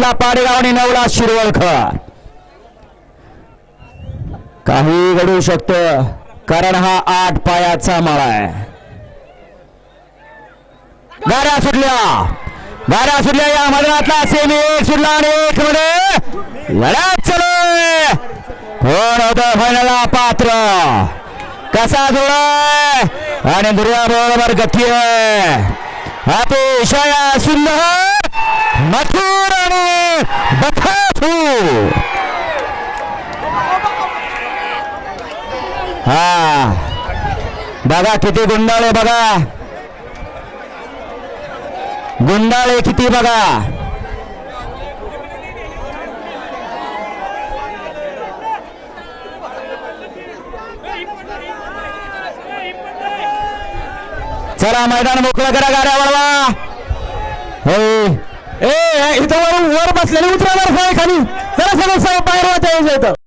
घेतला पाडेगाव आणि नवला शिरवळकर काही घडू शकत कारण हा आठ पायाचा माळा आहे. गाड्या सुटल्या. गाड्या सुटल्या या मैदानातला सेमी एक सुटला आणि एक मध्ये लढ्यात चालू कोण होत फायनलला पात्र. कसा जुळलाय आणि दुर्या बरोबर गठी आहे. अतिशय सुंदर. मथू आणि हा. बघा किती गुंडाळे बघा. गुंडाळे किती बघा. चला मैदान मोकळं करा गाड्या वळवा. हे ए इथं वर वर बसलेले उतरा वर खाली. जरा सगळं साहेब बाहेर वाचायचं इथं.